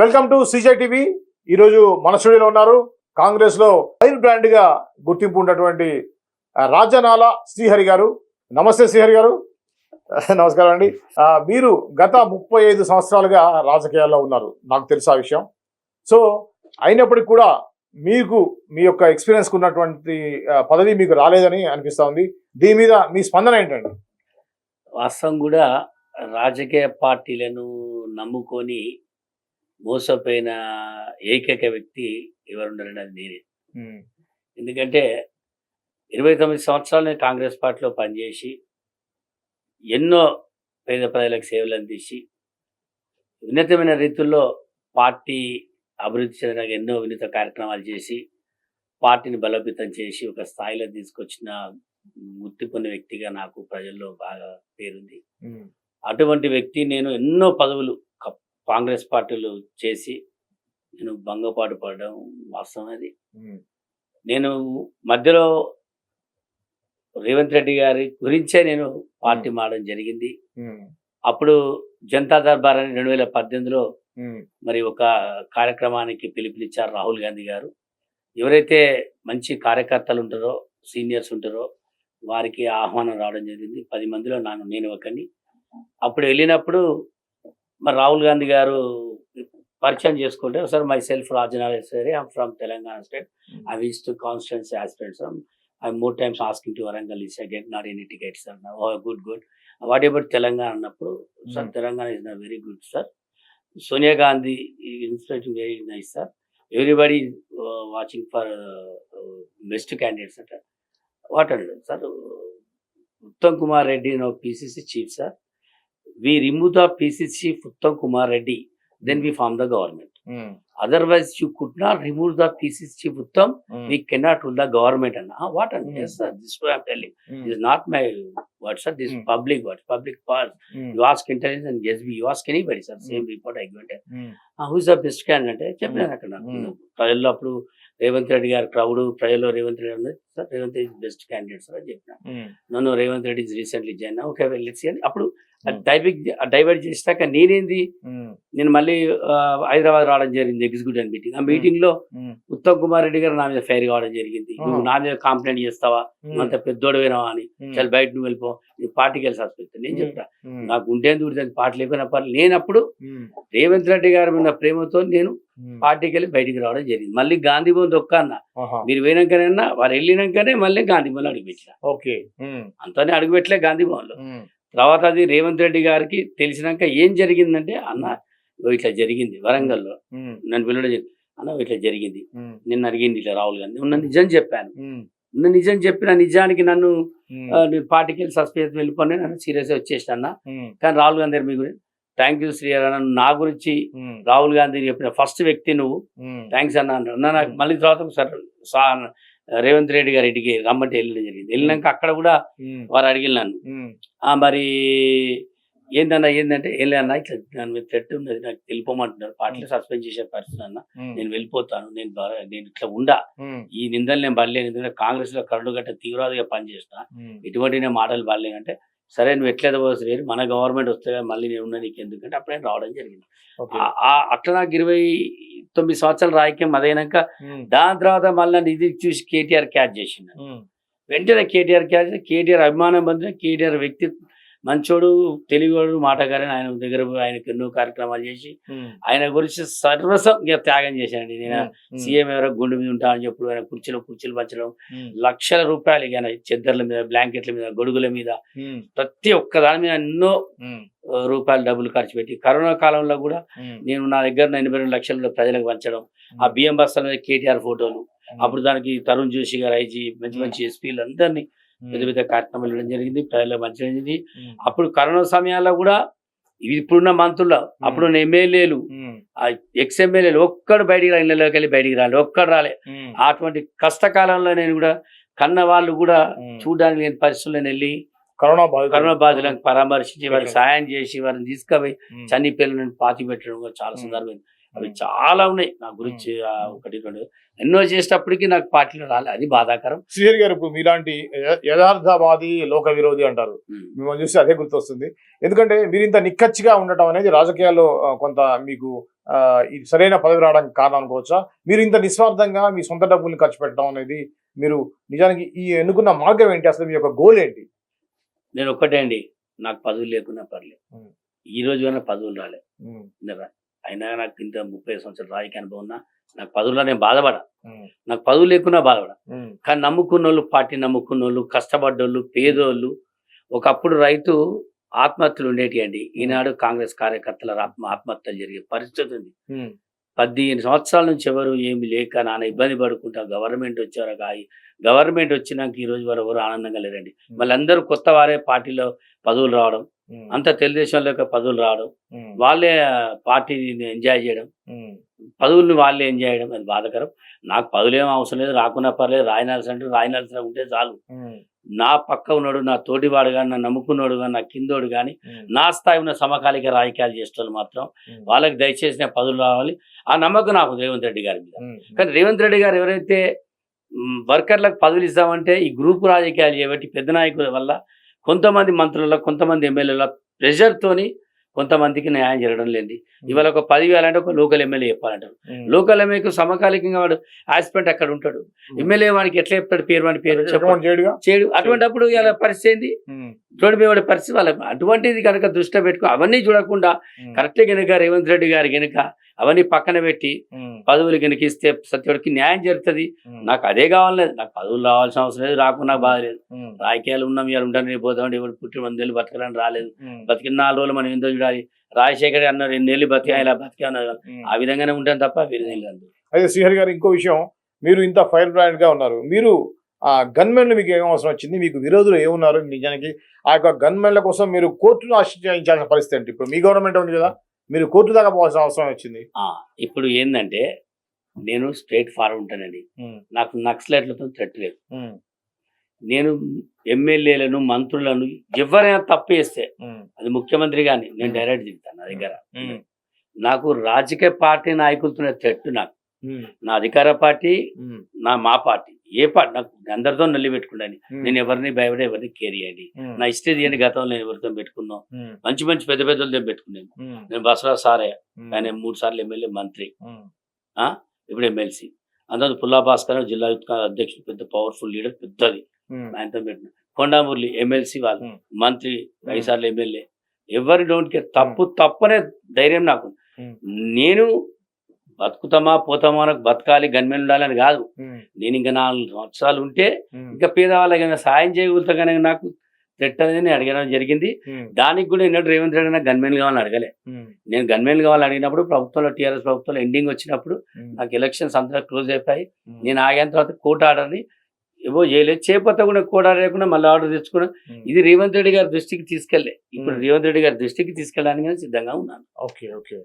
Welcome to CJ TV. ఈరోజు మన స్టూడియోలో ఉన్నారు కాంగ్రెస్లో ఫైర్ బ్రాండ్గా గుర్తింపు ఉన్నటువంటి రాజనాల శ్రీహరి గారు. నమస్తే శ్రీహరి గారు. నమస్కారం అండి. మీరు గత ముప్పై ఐదు సంవత్సరాలుగా రాజకీయాల్లో ఉన్నారు. నాకు తెలుసు ఆ విషయం. సో అయినప్పటికీ కూడా మీకు మీ యొక్క ఎక్స్పీరియన్స్ ఉన్నటువంటి పదవి మీకు రాలేదని అనిపిస్తూ ఉంది దీని మీద మీ స్పందన ఏంటండి? వాస్తవం కూడా రాజకీయ పార్టీలను నమ్ముకొని మోసపోయిన ఏకైక వ్యక్తి ఎవరున్నారని అది నేనే. ఎందుకంటే ఇరవై తొమ్మిది సంవత్సరాలు నేను కాంగ్రెస్ పార్టీలో పనిచేసి ఎన్నో పేద ప్రజలకు సేవలు అందించి వినూతమైన రీతుల్లో పార్టీ అభివృద్ధి చెందడానికి ఎన్నో వినూత కార్యక్రమాలు చేసి పార్టీని బలోపేతం చేసి ఒక స్థాయిలో తీసుకొచ్చిన గుర్తిపోయిన వ్యక్తిగా నాకు ప్రజల్లో బాగా పేరుంది. అటువంటి వ్యక్తి నేను ఎన్నో పదవులు కాంగ్రెస్ పార్టీలో చేసి నేను భంగపాటు పడడం వాస్తవం అది. నేను మధ్యలో రేవంత్ రెడ్డి గారి గురించే నేను పార్టీ మారడం జరిగింది. అప్పుడు జనతా దర్బార్ అని రెండు వేల పద్దెనిమిదిలో మరి ఒక కార్యక్రమానికి పిలుపునిచ్చారు రాహుల్ గాంధీ గారు. ఎవరైతే మంచి కార్యకర్తలు ఉంటారో సీనియర్స్ ఉంటారో వారికి ఆహ్వానం రావడం జరిగింది. పది మందిలో నాను నేను ఒకని అప్పుడు వెళ్ళినప్పుడు మరి రాహుల్ గాంధీ గారు పరిచయం చేసుకుంటే sir myself Rajanatheshwari I'm from Telangana state I was to constituency aspirants I more times asking to Warangal is I get not any tickets sir good good what about Telangana అన్నప్పుడు sir. Telangana is not very good sir Sonia Gandhi inspiration very nice sir everybody watching for best candidates అంట what and sir Uttam Kumar Reddy no PCC chief sir we remove the PCC chief Uttam Kumar Reddy then we form the government otherwise you could not remove the PCC chief Uttam we cannot rule the government and ah, what Mm. yes sir this is what i'm telling this is not my what sir this is Mm. public what public part you ask intelligence and yes you ask anybody sir same report i given ah, who is the best candidate చెప్పినాను అక్కడ Mm. ప్రజల్లో అప్పుడు రేవంత్ రెడ్డి గారు crowd ప్రజల్లో రేవంత్ రెడ్డి అన్నది sir Revanth Reddy best candidate sir అని చెప్పిన నన్ను Revanth Reddy recently join okay వెళ్ళి అప్పుడు Mm. డైవర్ట్ డైవర్ట్ చేసాక నేనేంది? నేను మళ్ళీ హైదరాబాద్ రావడం జరిగింది ఎగ్జిక్యూటివ్ మీటింగ్. ఆ మీటింగ్లో ఉత్తమ్ కుమార్ రెడ్డి గారు నా మీద ఫైర్ కావడం జరిగింది. నువ్వు నా మీద కంప్లైంట్ చేస్తావా? అంత పెద్దోడు పోయినావా అని. చాలా బయట నువ్వు వెళ్ళిపో. నీ పార్టీకి వెళ్ళి సస్పెక్ట్. నేను చెప్తా. నాకు గుండెందు ఉడితే పార్టీ లేకపోయినా పర్లేదు నేనప్పుడు రేవంత్ రెడ్డి గారి మీద ప్రేమతో నేను పార్టీకి వెళ్ళి బయటికి రావడం జరిగింది. మళ్ళీ గాంధీ భవన్ దొక్క అన్న. మీరు పోయినాకనైనా వారు వెళ్ళినాకనే మళ్ళీ గాంధీ భవన్ అడుగుపెట్టిన ఓకే. అంతనే అడుగుపెట్టలే గాంధీ భవన్లో తర్వాత అది రేవంత్ రెడ్డి గారికి తెలిసినాక ఏం జరిగిందంటే అన్న ఇట్లా జరిగింది వరంగల్లో. నన్ను పిల్లడం అన్న ఇట్లా జరిగింది. నిన్న అడిగింది ఇట్లా రాహుల్ గాంధీ. ఉన్న నిజం చెప్పాను. ఉన్న నిజం చెప్పిన నిజానికి నన్ను పార్టీకి వెళ్ళి సస్పెన్స్ వెళ్ళిపోయి నన్ను సీరియస్ వచ్చేసిన అన్న. కానీ రాహుల్ గాంధీ మీ గురించి థ్యాంక్ యూ శ్రీ అన్న. నా గురించి రాహుల్ గాంధీ చెప్పిన ఫస్ట్ వ్యక్తి నువ్వు. థ్యాంక్స్ అన్న అన్న నాకు మళ్ళీ తర్వాత సార్ రేవంత్ రెడ్డి గారి ఇంటికి రమ్మంటే వెళ్ళడం జరిగింది. వెళ్ళినాక అక్కడ కూడా వారు అడిగిన నన్ను. ఆ, మరి ఏందన్నా ఏంటంటే వెళ్ళాన్న ఇట్లా దాని మీద థ్రెట్ ఉన్నది నాకు వెళ్ళిపోమంటున్నారు. పార్టీలో సస్పెండ్ చేసే పరిస్థితి అన్న. నేను వెళ్ళిపోతాను నేను నేను ఇట్లా ఉండా. ఈ నిందలు నేను పడలేను ఎందుకంటే కాంగ్రెస్లో కరడు గట్ట తీవ్రవాదిగా పనిచేసిన ఎటువంటి నేను మాటలు పడలేనంటే సరే నువ్వు ఎట్లయితే పోతుంది మన గవర్నమెంట్ వస్తే మళ్ళీ నేను ఉన్నా నీకు ఎందుకంటే అప్పుడు రావడం జరిగింది. అట్లా నాకు ఇరవై తొమ్మిది సంవత్సరాల రాజకీయం అదైనాక దాని తర్వాత మళ్ళీ ఇది చూసి కేటీఆర్ క్యాచ్ చేసిండు. వెంటనే కేటీఆర్ క్యాచ్ కేటీఆర్ అభిమానం పొందిన కేటీఆర్ వ్యక్తి మంచోడు తెలివివాడు మాటగారని ఆయన దగ్గర ఆయనకు ఎన్నో కార్యక్రమాలు చేసి ఆయన గురించి సర్వస్వం ఇక త్యాగం చేశానండి నేను సీఎం ఎవరో గుండె మీద ఉంటా అని చెప్పుడు ఆయన కుర్చీలో కుర్చీలు పంచడం లక్షల రూపాయలు ఇక ఆయన చెద్దర్ల మీద బ్లాంకెట్ల మీద గొడుగుల మీద ప్రతి ఒక్క దాని మీద ఎన్నో రూపాయలు డబ్బులు ఖర్చు పెట్టి కరోనా కాలంలో కూడా నేను నా దగ్గర ఎనభై రెండు లక్షల ప్రజలకు పంచడం ఆ బియ్యం బస్తాల మీద కేటీఆర్ ఫోటోలు అప్పుడు దానికి తరుణ్ జోషి గారు ఐజీ మంచి మంచి ఎస్పీలు అందరినీ పెద్ద పెద్ద కార్యక్రమాలు ఇవ్వడం జరిగింది ప్రజలకు మంచి జరిగింది. అప్పుడు కరోనా సమయాల్లో కూడా ఇప్పుడున్న మంత్రులు అప్పుడున్న ఎమ్మెల్యేలు ఎక్స్ ఎమ్మెల్యేలు ఒక్కడు బయటికి రా ఇళ్ళలోకి వెళ్ళి బయటికి రాలి ఒక్కడు రాలే. అటువంటి కష్టకాలంలో నేను కూడా కన్న వాళ్ళు కూడా చూడడానికి లేని పరిస్థితుల్లో నేను వెళ్ళి కరోనా. కరోనా బాధితులను పరామర్శించి వారికి. సాయం చేసి వారిని తీసుకుపోయి. చనిపోయిన పాతి పెట్టడం కూడా చాలా. సందర్భం అవి చాలా ఉన్నాయి నా గురించి ఒకటి రెండు. ఎన్నో చేసేటప్పటికి నాకు పార్టీలో రాలే. అది బాధాకరం. శ్రీహరి గారు ఇప్పుడు మీలాంటి యథార్థవాది లోక విరోధి అంటారు. మిమ్మల్ని చూస్తే అదే గుర్తొస్తుంది. ఎందుకంటే మీరు ఇంత నిక్కచ్చిగా ఉండటం అనేది రాజకీయాల్లో కొంత మీకు సరైన పదవి రావడానికి కారణం అనుకోవచ్చా? మీరు ఇంత నిస్వార్థంగా మీ సొంత డబ్బుల్ని ఖర్చు పెట్టడం అనేది మీరు నిజానికి ఈ ఎన్నుకున్న మార్గం ఏంటి? అసలు మీ యొక్క గోల్ ఏంటి? నేను ఒక్కటే అండి. నాకు పదవులు లేకున్నా పర్లేదు. ఈ రోజు పదవులు రాలే. ఉమ్, నిజంగా. అయినా నాకు ఇంత ముప్పై సంవత్సరాల రాజకీయ అనుభవం ఉన్నా నాకు పదవుల్లో నేను బాధపడ నాకు పదవులు లేకున్నా బాధపడ కానీ నమ్ముకున్న వాళ్ళు పార్టీ నమ్ముకున్న వాళ్ళు కష్టపడ్డోళ్ళు పేదోళ్ళు ఒకప్పుడు రైతు ఆత్మహత్యలు ఉండేటి అండి. ఈనాడు కాంగ్రెస్ కార్యకర్తల ఆత్మ ఆత్మహత్యలు జరిగే పరిస్థితి ఉంది. పదిహేను సంవత్సరాల నుంచి ఎవరు ఏమి లేక నాన్న ఇబ్బంది పడుకుంటా గవర్నమెంట్ వచ్చారు కాయి గవర్నమెంట్ వచ్చినాక ఈ రోజు వరకు ఎవరు ఆనందంగా లేరండి. మళ్ళీ అందరూ కొత్త వారే పార్టీలో పదవులు రావడం అంత తెలుగుదేశంలో పదవులు రావడం వాళ్ళే పార్టీని ఎంజాయ్ చేయడం పదవుల్ని వాళ్ళే ఎంజాయ్ చేయడం అది బాధకరం. నాకు పదవులు ఏం అవసరం లేదు రాకున్నా పర్లేదు రాయనాల్సి అంటే రాయనాల్సిన ఉంటే చాలు. నా పక్క ఉన్నాడు నా తోటివాడు కానీ నా నమ్ముకున్నాడు కానీ నా కిందోడు కానీ నా స్థాయి ఉన్న సమకాలిక రాజకీయాలు చేసేవాళ్ళు మాత్రం వాళ్ళకి దయచేసి నా పదవులు రావాలి. ఆ నమ్మకం నాకు రేవంత్ రెడ్డి గారి మీద. కానీ రేవంత్ రెడ్డి గారు ఎవరైతే వర్కర్లకు పదవులు ఇస్తామంటే ఈ గ్రూపు రాజకీయాలు చేయబట్టి పెద్ద నాయకుల వల్ల కొంతమంది మంత్రుల కొంతమంది ఎమ్మెల్యేల ప్రెషర్తోని కొంతమందికి న్యాయం జరగడం లేదు. ఇవాళ ఒక పదివేల అంటే ఒక లోకల్ ఎమ్మెల్యే చెప్పాలంటారు. లోకల్ ఎమ్మెల్యేకి సమకాలికంగా వాడు ఆస్పెంట్ అక్కడ ఉంటాడు. ఎమ్మెల్యే వాడికి ఎట్లా చెప్తాడు పేరు వాడి పేరు చేయడు అటువంటి అప్పుడు ఇలా పరిస్థితి ఏంది? వాడి పరిస్థితి వాళ్ళ అటువంటిది కనుక దృష్టిలో పెట్టుకో. అవన్నీ చూడకుండా కరెక్ట్ కనుక రేవంత్ రెడ్డి గారు కనుక అవన్నీ పక్కన పెట్టి పదవులు కనుక ఇస్తే సత్యుడికి న్యాయం జరుగుతుంది. నాకు అదే కావాలేదు నాకు పదవులు రావాల్సిన అవసరం లేదు. రాకుండా బాధ లేదు. ఉమ్, రాజకీయాలు ఉన్నాం ఇవాళ ఉంటాను రేపు పోతాం ఎవరు పుట్టిన వందేళ్ళు బతకడానికి రాలేదు. బతికిన నాలుగు రోజులు మనం ఏందో చూడాలి రాజశేఖర్ అన్నారు ఎన్నేళ్ళు బతికా ఇలా బతికా. ఆ విధంగానే ఉంటాను తప్ప వేరే ఏం లేదు. అయితే శ్రీహరి గారు ఇంకో విషయం. మీరు ఇంత ఫైర్ బ్రాండ్గా ఉన్నారు. మీరు ఆ గన్మెన్లు మీకు ఏం అవసరం వచ్చింది? మీకు విరోధులు ఏమున్నారు? నిజానికి ఆ యొక్క గన్మెన్ల కోసం మీరు కోర్టును ఆశ్రయించాల్సిన పరిస్థితి ఏంటి? ఇప్పుడు మీ గవర్నమెంట్ ఉంది కదా మీరు కోర్టు దాకా పోవాల్సిన అవసరం వచ్చింది. ఇప్పుడు ఏంటంటే నేను స్ట్రైట్ ఫార్వర్డ్ ఉంటానండి. నాకు నక్సలైట్లతో థ్రెట్ లేదు. నేను ఎమ్మెల్యేలను మంత్రులను ఎవరైనా తప్పు చేస్తే అది ముఖ్యమంత్రి కానీ నేను. డైరెక్ట్ చెప్తాను నా దగ్గర. నాకు రాజకీయ పార్టీ నాయకులతో థ్రెట్ నాకు. నా అధికార పార్టీ నా మా పార్టీ ఏ పార్టీ నాకు అందరితో ఉమ్, నేను ఎవరిని భయపడే ఎవరిని కేర్ చేయండి. నా ఇష్టం తీయండి గతంలో నేను ఎవరితో పెట్టుకున్నాం మంచి మంచి పెద్ద పెద్దలతో పెట్టుకున్నాను. నేను బసరా సారే ఆయన మూడు సార్లు ఎమ్మెల్యే మంత్రి. ఇప్పుడు ఎమ్మెల్సీ. అందులో పుల్లా భాస్కర్ జిల్లా అధ్యక్షుడు పెద్ద పవర్ఫుల్ లీడర్ పెద్దది. ఆయనతో పెట్టిన. కొండామురళి ఎమ్మెల్సీ వాళ్ళు Hmm. మంత్రి ఐదు సార్లు ఎమ్మెల్యే ఎవరి డోంట్ కేర్ తప్పు తప్పనే ధైర్యం నాకు. Hmm. నేను బతుకుతామా పోతామా నాకు బతకాలి గన్మెన్ ఉండాలని కాదు. నేను ఇంకా నాలుగు సంవత్సరాలు ఉంటే ఇంకా పేదవాళ్ళకి ఏమైనా సాయం చేయగలుగుతా కానీ నాకు థ్రెట్ అనేది నేను అడగడం జరిగింది. దానికి కూడా ఎన్నడూ రేవంత్ రెడ్డి నాకు గన్మెన్ కావాలని అడగలే. నేను గన్మెన్ కావాలని అడిగినప్పుడు ప్రభుత్వంలో టీఆర్ఎస్ ప్రభుత్వంలో ఎండింగ్ వచ్చినప్పుడు నాకు ఎలక్షన్స్ అంతా క్లోజ్ అయిపోయి నేను ఆగిన తర్వాత కోర్టు ఆర్డర్ని ఏవో చేయలేదు చేయకపోతే కూడా లేకుండా మళ్ళీ ఆర్డర్ తెచ్చుకున్నా. ఇది రేవంత్ రెడ్డి గారి దృష్టికి తీసుకెళ్ళే. ఇప్పుడు. రేవంత్ రెడ్డి గారి దృష్టికి తీసుకెళ్ళడానికి సిద్ధంగా ఉన్నాను. Okay okay.